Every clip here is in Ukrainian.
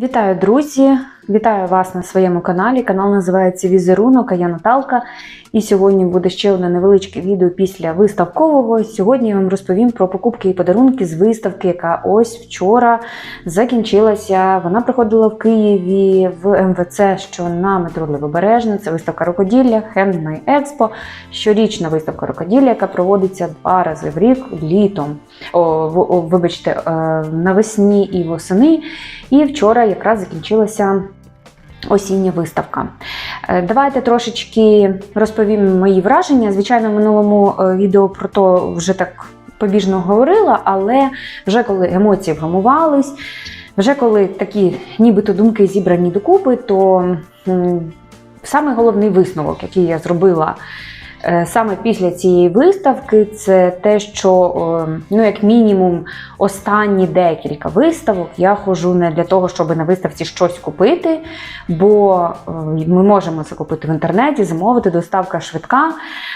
Вітаю, друзі! Вітаю вас на своєму каналі. Канал називається Візерунок, а я Наталка. І сьогодні буде ще одне невеличке відео після виставкового. Сьогодні я вам розповім про покупки і подарунки з виставки, яка ось вчора закінчилася. Вона проходила в Києві в МВЦ, що на метро Левобережне. Це виставка рукоділля, Handmade Expo. Щорічна виставка рукоділля, яка проводиться два рази в рік літом. О, о, вибачте, е, навесні і восени. І вчора якраз закінчилася осіння виставка. Е, Давайте трошечки розповім мої враження. Звичайно, в минулому е, відео про то вже так побіжно говорила, але вже коли емоції вгамувались, вже коли такі нібито думки зібрані докупи, то саме головний висновок, який я зробила саме після цієї виставки, це те, що, е, ну, як мінімум, останні декілька виставок я ходжу не для того, щоб на виставці щось купити, бо е, ми можемо це купити в інтернеті, замовити, доставка швидка.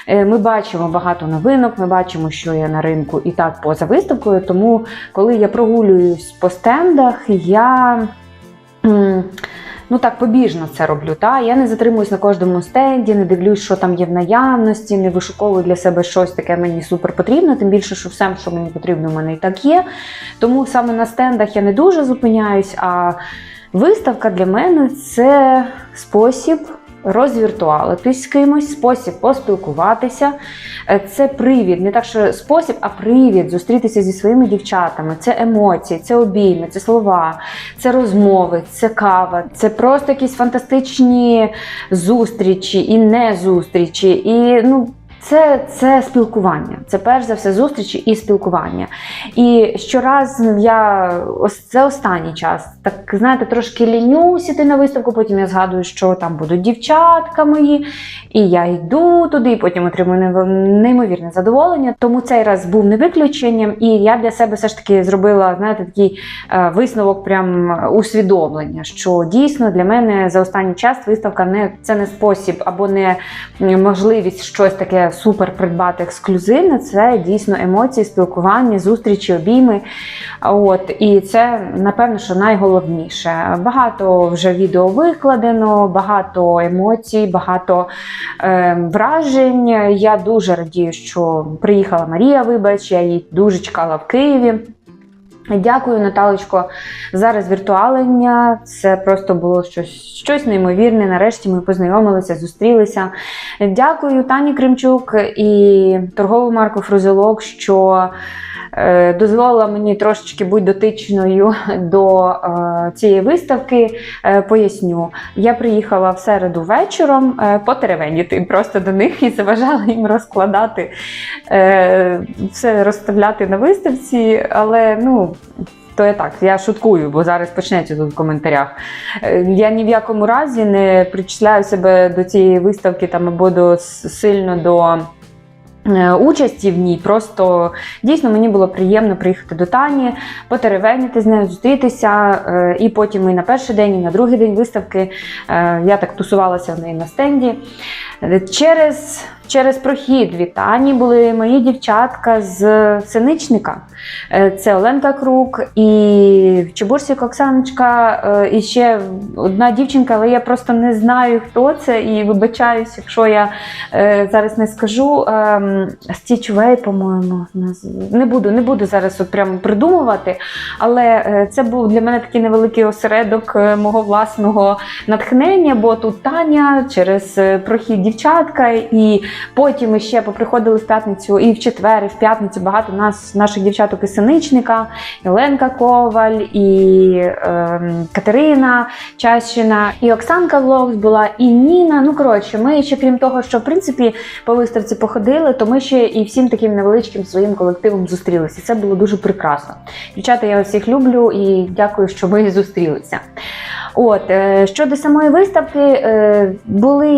Е, Ми бачимо багато новинок, ми бачимо, що є на ринку і так поза виставкою. Тому, коли я прогулююсь по стендах, я. Ну так, побіжно це роблю. Та? Я не затримуюсь на кожному стенді, не дивлюсь, що там є в наявності, не вишуковую для себе щось таке мені супер потрібно, тим більше, що все, що мені потрібно, в мене і так є. Тому саме на стендах я не дуже зупиняюсь, а виставка для мене це спосіб розвіртуалитись з кимось, спосіб поспілкуватися. Е, Це привід, не так, що спосіб, а привід зустрітися зі своїми дівчатами. Це емоції, це обійми, це слова, це розмови, це кава, це просто якісь фантастичні зустрічі і не зустрічі. І ну. Це, це спілкування. Це перш за все зустрічі і спілкування. І щораз я ось це останній час. Так знаєте, трошки лінюсь іти на виставку. Потім я згадую, що там будуть дівчатка мої, і я йду туди, і потім отримую неймовірне задоволення. Тому цей раз був не виключенням, і я для себе все ж таки зробила знаєте, такий е, висновок, прям усвідомлення, що дійсно для мене за останній час виставка не це не спосіб або не можливість щось таке супер придбати ексклюзивне. Це дійсно емоції, спілкування, зустрічі, обійми. От і це напевно, що найголовніше. Багато вже відео викладено, багато емоцій, багато е, вражень. Я дуже радію, що приїхала Марія. Вибач, я її дуже чекала в Києві. Дякую, Наталочко, за розвіртуалення. Це просто було щось, щось неймовірне. Нарешті ми познайомилися, зустрілися. Дякую Тані Кримчук і торгову марку Фрузелок, що е, дозволила мені трошечки бути дотичною до е, цієї виставки. Е, поясню, я приїхала в середу вечором е, потеревеніти просто до них і заважала їм розкладати е, все розставляти на виставці, але ну. То я так, я шуткую, бо зараз почнеться тут в коментарях. Е, Я ні в якому разі не причисляю себе до цієї виставки там або до сильно до е, участі в ній. Просто дійсно мені було приємно приїхати до Тані, потеревеніти з нею, зустрітися. е, І потім і на перший день, і на другий день виставки я так тусувалася в неї на стенді. Через, через прохід від Тані були мої дівчатка з синичника. Е, Це Оленка Крук і Чебурсік Оксаночка, е, і ще одна дівчинка, але я просто не знаю, хто це, і вибачаюсь, якщо я е, зараз не скажу. Ем, Stitch по-моєму, не буду, не буду зараз от прямо придумувати, але це був для мене такий невеликий осередок мого власного натхнення, бо тут Таня через прохід дівчатка, і потім ще поприходили в п'ятницю і в четвер, і в п'ятницю багато нас, наших дівчаток із Синичника, і Оленка Коваль, і ем, Катерина Чащина, і Оксанка Влогс була, і Ніна. Ну коротше, ми ще крім того, що в принципі по виставці походили, то ми ще і всім таким невеличким своїм колективом зустрілися. І це було дуже прекрасно. Дівчата, я всіх люблю і дякую, що ми зустрілися. От е, щодо самої виставки, е, були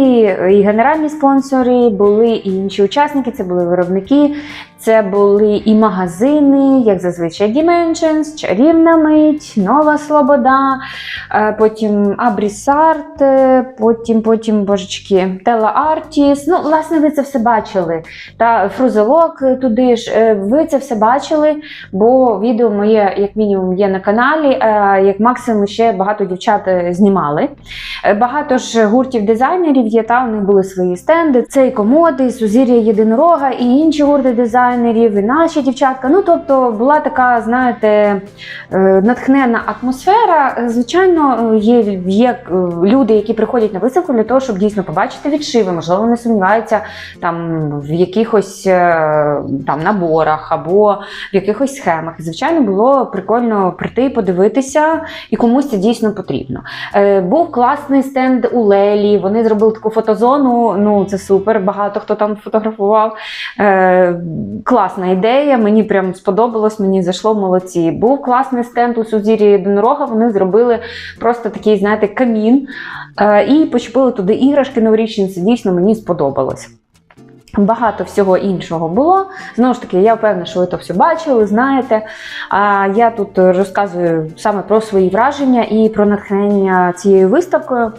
і генеральні спонсори, були і інші учасники, це були виробники, це були і магазини, як зазвичай Dimensions, Чарівна мить, Нова Слобода. е, потім Абрісарт, е, потім, потім, божечки, Тела Артіс. Ну, власне, ви це все бачили. Та Фрузелок е, туди ж. Ви це все бачили, бо відео моє, як мінімум, є на каналі. Як максимум, ще багато дівчат знімали. Багато ж гуртів дизайнерів є, та у них були свої стенди. Це і комоди, і Сузір'я Єдинорога, і інші гурти дизайнерів, і наші дівчатка. Ну тобто була така, знаєте, е, натхненна атмосфера. Звичайно, є, є е, люди, які приходять на виставку для того, щоб дійсно побачити відшиви. Можливо, вони сумніваються там в якихось е, там наборах або в якихось схемах. Звичайно, було прикольно прийти, і подивитися, і комусь це дійсно потрібно. Був класний стенд у Лелі. Вони зробили таку фотозону. Ну це супер. Багато хто там фотографував. Класна ідея. Мені прям сподобалось, мені зайшло молодці. Був класний стенд у Сузір'ї Єдинорога. Вони зробили просто такий, знаєте, камін е, і почепили туди іграшки новорічні. Це дійсно мені сподобалось. Багато всього іншого було. Знову ж таки, я впевнена, що ви то все бачили, знаєте. А я тут розказую саме про свої враження і про натхнення цією виставкою.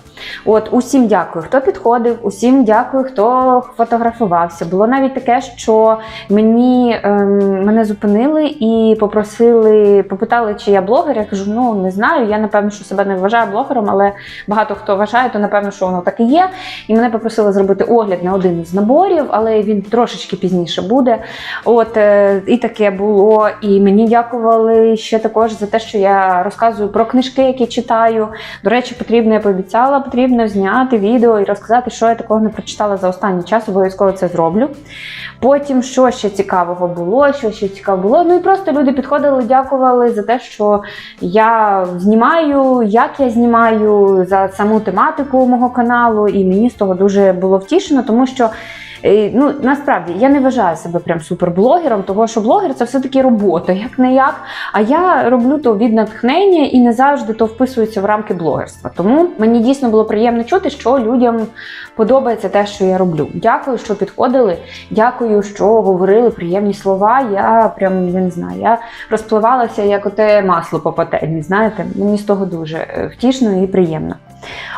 От усім дякую, хто підходив, усім дякую, хто фотографувався. Було навіть таке, що мені ем, мене зупинили і попросили, попитали, чи я блогер. Я кажу, ну не знаю. Я напевно, що себе не вважаю блогером, але багато хто вважає, то напевно, що воно так і є. І мене попросили зробити огляд на один із наборів, але він трошечки пізніше буде. От е, і таке було. І мені дякували ще також за те, що я розказую про книжки, які читаю. До речі, потрібно, я пообіцяла, потрібно зняти відео і розказати, що я такого не прочитала за останній час. Обов'язково це зроблю. Потім, що ще цікавого було, що ще цікаво було. Ну і просто люди підходили, дякували за те, що я знімаю, як я знімаю, за саму тематику мого каналу, і мені з того дуже було втішено, тому що. Ну, насправді я не вважаю себе прям суперблогером, того що блогер це все-таки робота, як не як. А я роблю то від натхнення і не завжди то вписується в рамки блогерства. Тому мені дійсно було приємно чути, що людям подобається те, що я роблю. Дякую, що підходили. Дякую, що говорили приємні слова. Я прям я не знаю, я розпливалася як оте масло по пательні. Знаєте, мені з того дуже е, втішно і приємно.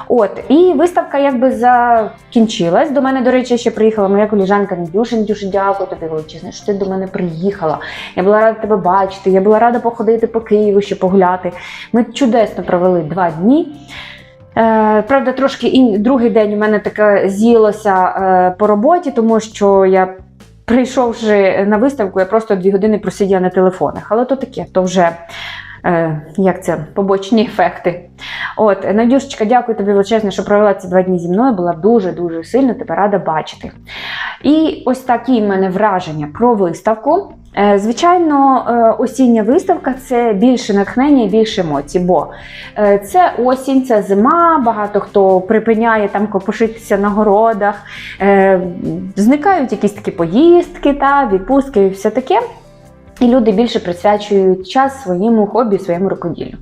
От, і виставка якби закінчилась. До мене, до речі, ще приїхала моя коліжанка Надюша. Надюша, дякую тобі величезне, що ти до мене приїхала. Я була рада тебе бачити, я була рада походити по Києву, ще погуляти. Ми чудесно провели два дні. Е, правда, трошки і другий день у мене таке з'їлося е, по роботі, тому що я. Прийшовши на виставку, я просто дві години просиділа на телефонах. Але то таке, то вже як це, побочні ефекти. От, Надюшечка, дякую тобі величезне, що провела ці два дні зі мною. Була дуже-дуже сильно тебе рада бачити. І ось такі в мене враження про виставку. Е, Звичайно, е, осіння виставка це більше натхнення і більше емоцій, бо е, це осінь, це зима, багато хто припиняє там копошитися на городах, е, зникають якісь такі поїздки, та, відпустки і все таке. І люди більше присвячують час своєму хобі, своєму рукоділлю.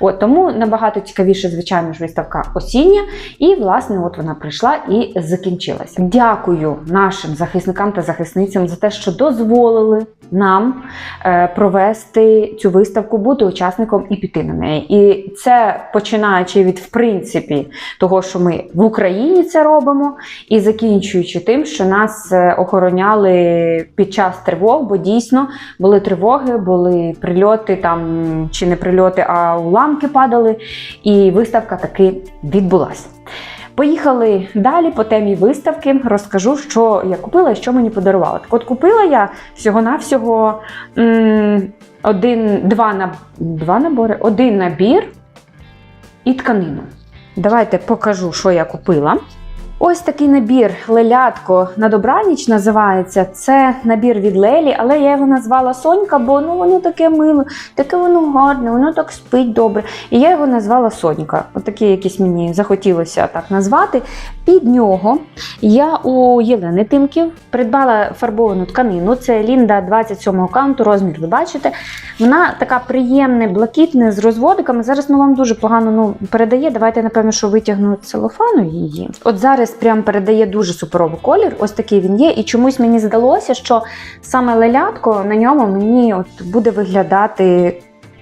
От тому набагато цікавіше, звичайно ж, виставка осіння. І, власне, от вона прийшла і закінчилася. Дякую нашим захисникам та захисницям за те, що дозволили нам е, провести цю виставку, бути учасником і піти на неї. І це починаючи від в принципі того, що ми в Україні це робимо, і закінчуючи тим, що нас е, охороняли під час тривог, бо дійсно були тривоги, були прильоти там чи не прильоти, а уламки падали, і виставка таки відбулася. Поїхали далі по темі виставки. Розкажу, що я купила і що мені подарували. Так от купила я всього-навсього один, два, на, два набори, один набір і тканину. Давайте покажу, що я купила. Ось такий набір лелятко на добраніч називається. Це набір від Лелі, але я його назвала Сонька, бо ну воно таке мило, таке воно гарне, воно так спить добре. І я його назвала Сонька. Отакі, якісь мені захотілося так назвати. Під нього я у Єлени Тимків придбала фарбовану тканину. Це Лінда 27 каунту, розмір ви бачите. Вона така приємна, блакитна з розводиками. Зараз ну, вам дуже погано ну, передає. Давайте, напевно, що витягну целофану її. От зараз прям передає дуже суперовий колір. Ось такий він є. І чомусь мені здалося, що саме лелятко на ньому мені от буде виглядати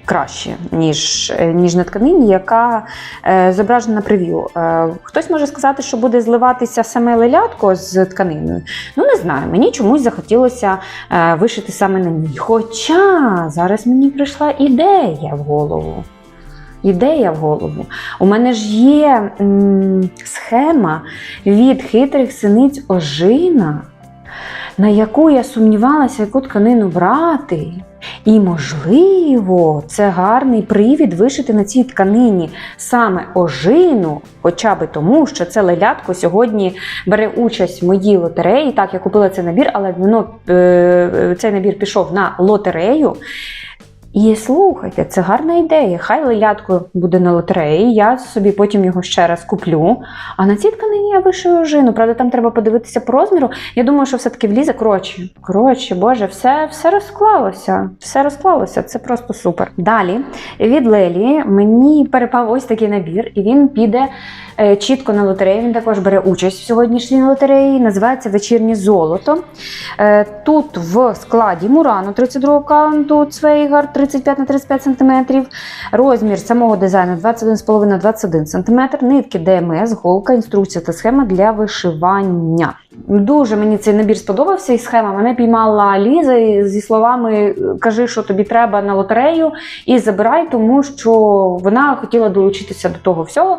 краще, ніж, е, ніж на тканині, яка е, зображена на прев'ю. Е, хтось може сказати, що буде зливатися саме лелятко з тканиною. Ну, не знаю, мені чомусь захотілося е, вишити саме на ній. Хоча зараз мені прийшла ідея в голову. Ідея в голову. У мене ж є м, схема від хитрих синиць ожина, на яку я сумнівалася, яку тканину брати. І, можливо, це гарний привід вишити на цій тканині саме ожину, хоча би тому, що це лелятко сьогодні бере участь в моїй лотереї. Так, я купила цей набір, але воно, е, цей набір пішов на лотерею. І слухайте, це гарна ідея. Хай лелятко буде на лотереї, я собі потім його ще раз куплю. А на цій тканині я вишию ожину. Правда, там треба подивитися по розміру. Я думаю, що все-таки влізе. Коротше, коротше, боже, все, все розклалося. Все розклалося. Це просто супер. Далі від Лелі мені перепав ось такий набір, і він піде чітко на лотерею. Він також бере участь в сьогоднішній лотереї. Називається Вечірнє золото. Е, Тут в складі Мурану 32 каунту Цвейгар 35 на 35 см. Розмір самого дизайну 21,5 на 21 см. Нитки ДМС, голка, інструкція та схема для вишивання. Дуже мені цей набір сподобався і схема. Мене піймала Ліза зі словами: кажи, що тобі треба на лотерею, і забирай, тому що вона хотіла долучитися до того всього.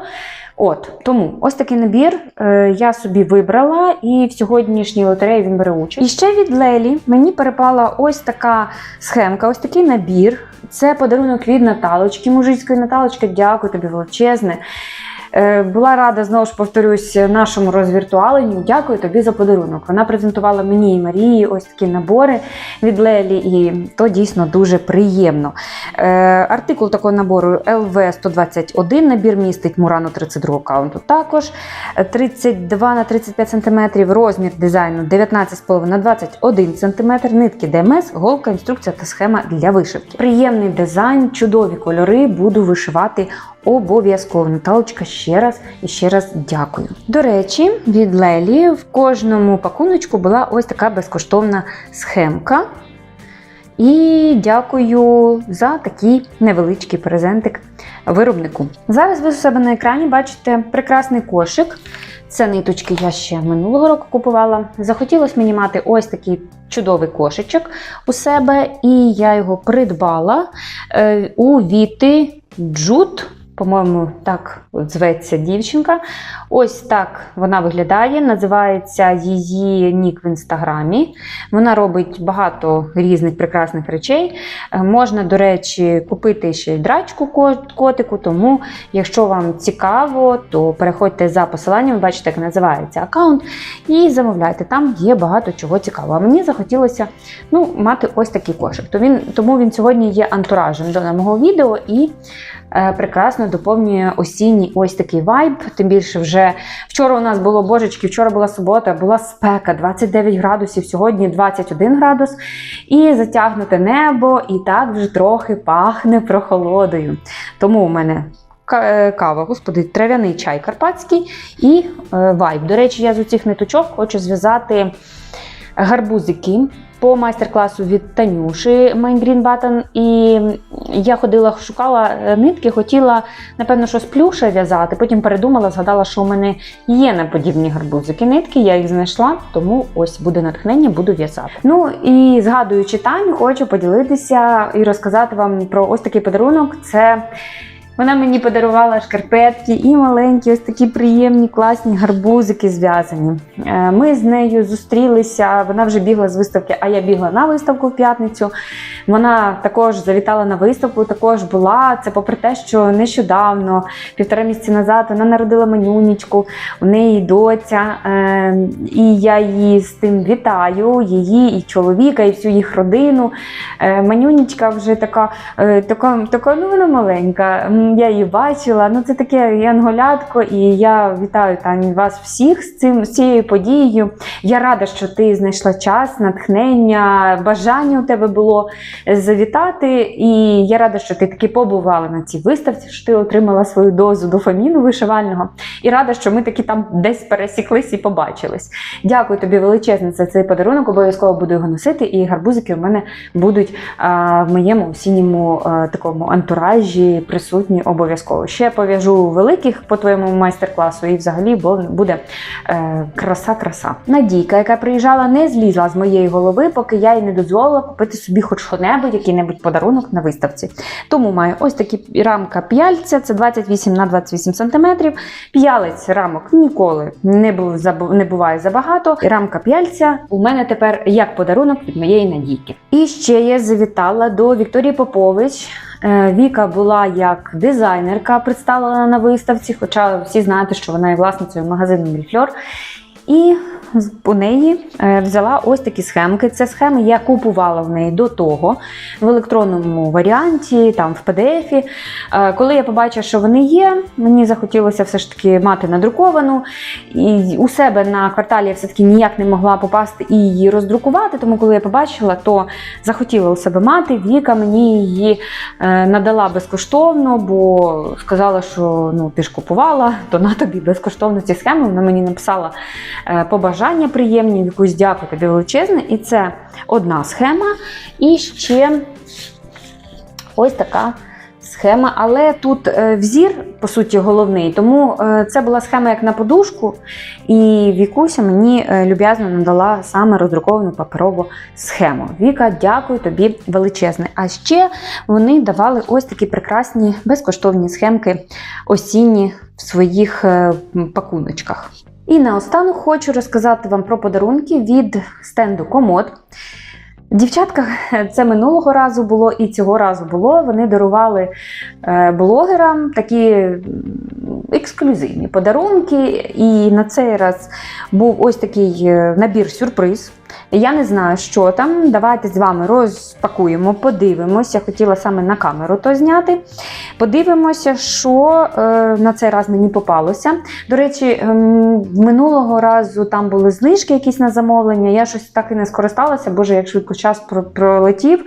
От тому ось такий набір е, я собі вибрала, і в сьогоднішній лотереї він бере участь. І ще від Лелі мені перепала ось така схемка, ось такий набір. Це подарунок від Наталочки, мужицької Наталочки. Дякую тобі величезне. Е, Була рада знову ж повторюсь нашому розвіртуаленню. Дякую тобі за подарунок. Вона презентувала мені і Марії ось такі набори від Лелі, і то дійсно дуже приємно. Е, Артикул такого набору LV 121 набір містить Мурану 32 каунту. Також Е, 32 на 35 см, розмір дизайну 19,5 на 21 см, нитки ДМС, голка, інструкція та схема для вишивки. Приємний дизайн, чудові кольори. Буду вишивати обов'язково. Наталочка ще раз і ще раз дякую. До речі, від Лелі в кожному пакуночку була ось така безкоштовна схемка. І дякую за такий невеличкий презентик виробнику. Зараз ви у себе на екрані бачите прекрасний кошик. Це ниточки я ще минулого року купувала. Захотілося мені мати ось такий чудовий кошичок у себе, і я його придбала е, у Віти Джут. По-моєму, так зветься дівчинка. Ось так вона виглядає. Називається її нік в інстаграмі. Вона робить багато різних прекрасних речей. Е, Можна, до речі, купити ще й драчку котику. Тому, якщо вам цікаво, то переходьте за посиланням, бачите, як називається аккаунт, і замовляйте. Там є багато чого цікавого. А мені захотілося ну, мати ось такий кошик. Тому він сьогодні є антуражем до мого відео і прекрасно доповнює осінній ось такий вайб. Тим більше вже вчора у нас було божечки, вчора була субота, була спека 29 градусів, сьогодні 21 градус. І затягнуте небо, і так вже трохи пахне прохолодою. Тому у мене е, кава, господи, трав'яний чай карпатський і е, вайб. До речі, я з цих ниточок хочу зв'язати гарбузики по майстер-класу від Танюші Main Green. І я ходила, шукала е, нитки, хотіла, напевно, щось плюше в'язати. Потім передумала, згадала, що у мене є на подібні гарбузики нитки, я їх знайшла, тому ось буде натхнення, буду в'язати. Ну і згадуючи Таню, хочу поділитися і розказати вам про ось такий подарунок. Це вона мені подарувала шкарпетки і маленькі, ось такі приємні, класні гарбузики зв'язані. Е, Ми з нею зустрілися. Вона вже бігла з виставки, а я бігла на виставку в п'ятницю. Вона також завітала на виставку, також була. Це попри те, що нещодавно, півтора місяці назад, вона народила манюнічку, у неї доця. Е, І я її з тим вітаю, її і чоловіка, і всю їх родину. Е, Манюнічка вже така, така, така ну вона маленька. Я її бачила. Ну, це таке янголятко, і я вітаю Тані вас всіх з цим з цією подією. Я рада, що ти знайшла час, натхнення, бажання у тебе було завітати. І я рада, що ти таки побувала на цій виставці, що ти отримала свою дозу дофаміну вишивального. І рада, що ми таки там десь пересіклись і побачились. Дякую тобі величезне за цей подарунок. Обов'язково буду його носити. І гарбузики у мене будуть а, в моєму осінньому а, такому антуражі присутні обов'язково. Ще пов'яжу великих по твоєму майстер-класу, і взагалі буде е, краса-краса. Надійка, яка приїжджала, не злізла з моєї голови, поки я їй не дозволила купити собі хоч що-небудь, який-небудь подарунок на виставці. Тому маю ось такі рамка п'яльця, це 28 на 28 см. П'ялець рамок ніколи не, був, не буває забагато. Рамка п'яльця у мене тепер як подарунок від моєї надійки. І ще я завітала до Вікторії Попович. Е, Віка була як дизайнерка, представлена на виставці, хоча всі знаєте, що вона є власницею магазину Мільфльор. І у неї е, взяла ось такі схемки. Це схеми я купувала в неї до того в електронному варіанті, там в PDF. Е, Коли я побачила, що вони є, мені захотілося все ж таки мати надруковану. І у себе на кварталі я все-таки ніяк не могла попасти і її роздрукувати. Тому коли я побачила, то захотіла у себе мати. Віка мені її е, надала безкоштовно, бо сказала, що ну ти ж купувала, то на тобі безкоштовно ці схеми. Вона мені написала е, побажання приємні, якусь дякую тобі величезне. І це одна схема. І ще ось така. Схема, але тут е, взір, по суті, головний, тому е, це була схема як на подушку, і Вікуся мені е, люб'язно надала саме роздруковану паперову схему. Віка, дякую тобі величезне. А ще вони давали ось такі прекрасні безкоштовні схемки осінні в своїх пакуночках. І наостанок хочу розказати вам про подарунки від стенду Комод. Дівчатка, це минулого разу було і цього разу було. Вони дарували е, блогерам такі ексклюзивні подарунки. І на цей раз був ось такий е, набір сюрприз. Я не знаю, що там. Давайте з вами розпакуємо, подивимося. Я хотіла саме на камеру то зняти. Подивимося, що е, на цей раз мені попалося. До речі, ем, минулого разу там були знижки якісь на замовлення. Я щось так і не скористалася. Боже, як швидко час пролетів.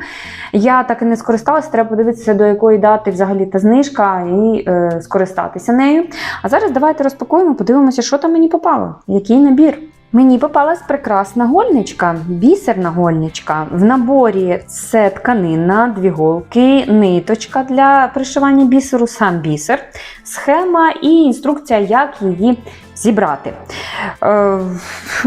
Я так і не скористалася. Треба подивитися, до якої дати взагалі та знижка і е, скористатися нею. А зараз давайте розпакуємо, подивимося, що там мені попало, який набір. Мені попалась прекрасна гольничка, бісерна гольничка. В наборі це тканина, дві голки, ниточка для пришивання бісеру, сам бісер, схема і інструкція, як її зібрати. Е,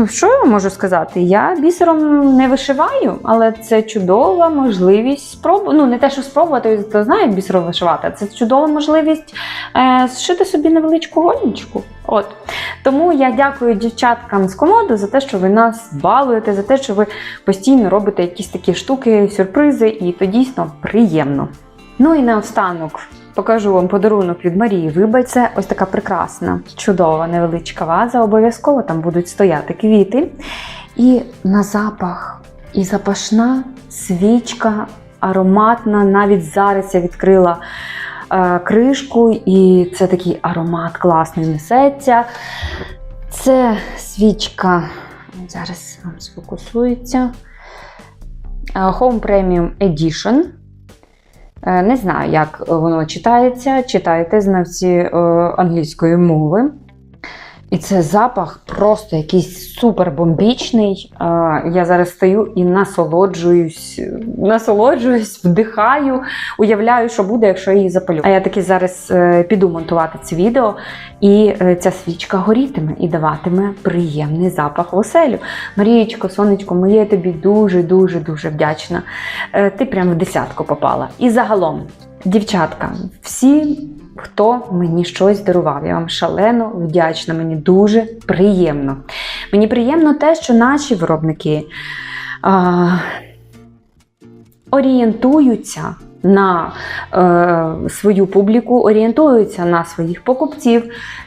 що я можу сказати? Я бісером не вишиваю, але це чудова можливість спробувати. Ну, не те, що спробувати, хто знає, як бісером вишивати, це чудова можливість е, зшити собі невеличку гольничку. От. Тому я дякую дівчаткам з комоду за те, що ви нас балуєте, за те, що ви постійно робите якісь такі штуки, сюрпризи, і то дійсно приємно. Ну і наостанок покажу вам подарунок від Марії Вибач. Ось така прекрасна, чудова невеличка ваза. Обов'язково там будуть стояти квіти. І на запах, і запашна свічка ароматна. Навіть зараз я відкрила е, кришку, і це такий аромат класний несеться. Це свічка, зараз сфокусується. е, Home Premium Edition. Е, Не знаю, як воно читається. Читайте знавці е, англійської мови. І це запах просто якийсь супер бомбічний. Е, Я зараз стою і насолоджуюсь, насолоджуюсь, вдихаю, уявляю, що буде, якщо її запалю. А я таки зараз е, піду монтувати це відео, і е, ця свічка горітиме і даватиме приємний запах оселю. Марієчко, сонечко, моє тобі дуже, дуже, дуже вдячна. Е, Ти прям в десятку попала. І загалом, дівчатка, всі. Хто мені щось дарував, я вам шалено вдячна, мені дуже приємно. Мені приємно те, що наші виробники а, орієнтуються на е, свою публіку, орієнтуються на своїх покупців,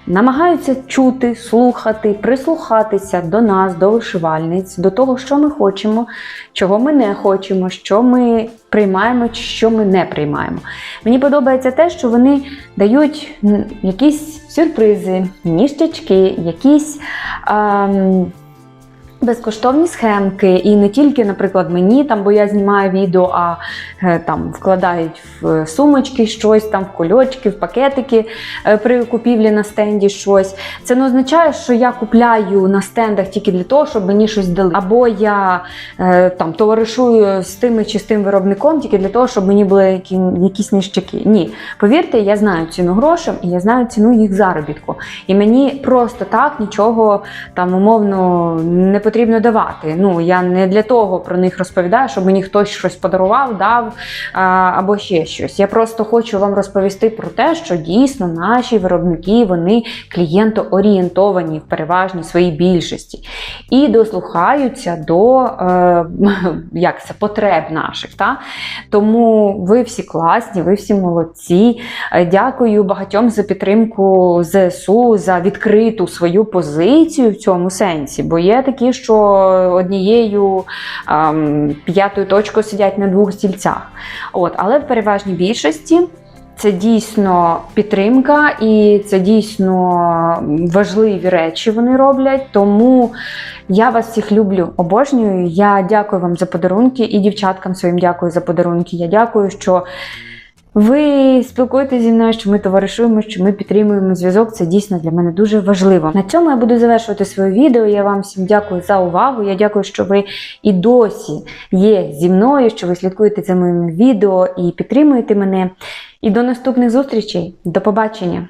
намагаються чути, слухати, прислухатися до нас, до вишивальниць, до того, що ми хочемо, чого ми не хочемо, що ми приймаємо, чи що ми не приймаємо. Мені подобається те, що вони дають якісь сюрпризи, ніштячки, якісь. ем, Безкоштовні схемки, і не тільки, наприклад, мені там, бо я знімаю відео, а е, там вкладають в сумочки щось, там в кульочки, в пакетики е, при купівлі на стенді щось. Це не означає, що я купляю на стендах тільки для того, щоб мені щось дали. Або я е, там товаришую з тими чи з тим виробником тільки для того, щоб мені були які, якісь ніштяки. Ні, повірте, я знаю ціну грошей і я знаю ціну їх заробітку. І мені просто так нічого там умовно не потрібно давати. Ну я не для того про них розповідаю, щоб мені хтось щось подарував, дав або ще щось. Я просто хочу вам розповісти про те, що дійсно наші виробники вони клієнтоорієнтовані в переважній своїй більшості і дослухаються до е, як це, потреб наших. Та? Тому ви всі класні, ви всі молодці. Е, Дякую багатьом за підтримку ЗСУ, за відкриту свою позицію в цьому сенсі. Бо є такі, що однією ем, п'ятою точкою сидять на двох стільцях. От, але в переважній більшості. Це дійсно підтримка, і це дійсно важливі речі вони роблять. Тому я вас всіх люблю, обожнюю. Я дякую вам за подарунки і дівчаткам своїм дякую за подарунки. Я дякую, що ви спілкуєтеся зі мною, що ми товаришуємо, що ми підтримуємо зв'язок. Це дійсно для мене дуже важливо. На цьому я буду завершувати своє відео. Я вам всім дякую за увагу. Я дякую, що ви і досі є зі мною, що ви слідкуєте за моїм відео і підтримуєте мене. І до наступних зустрічей. До побачення!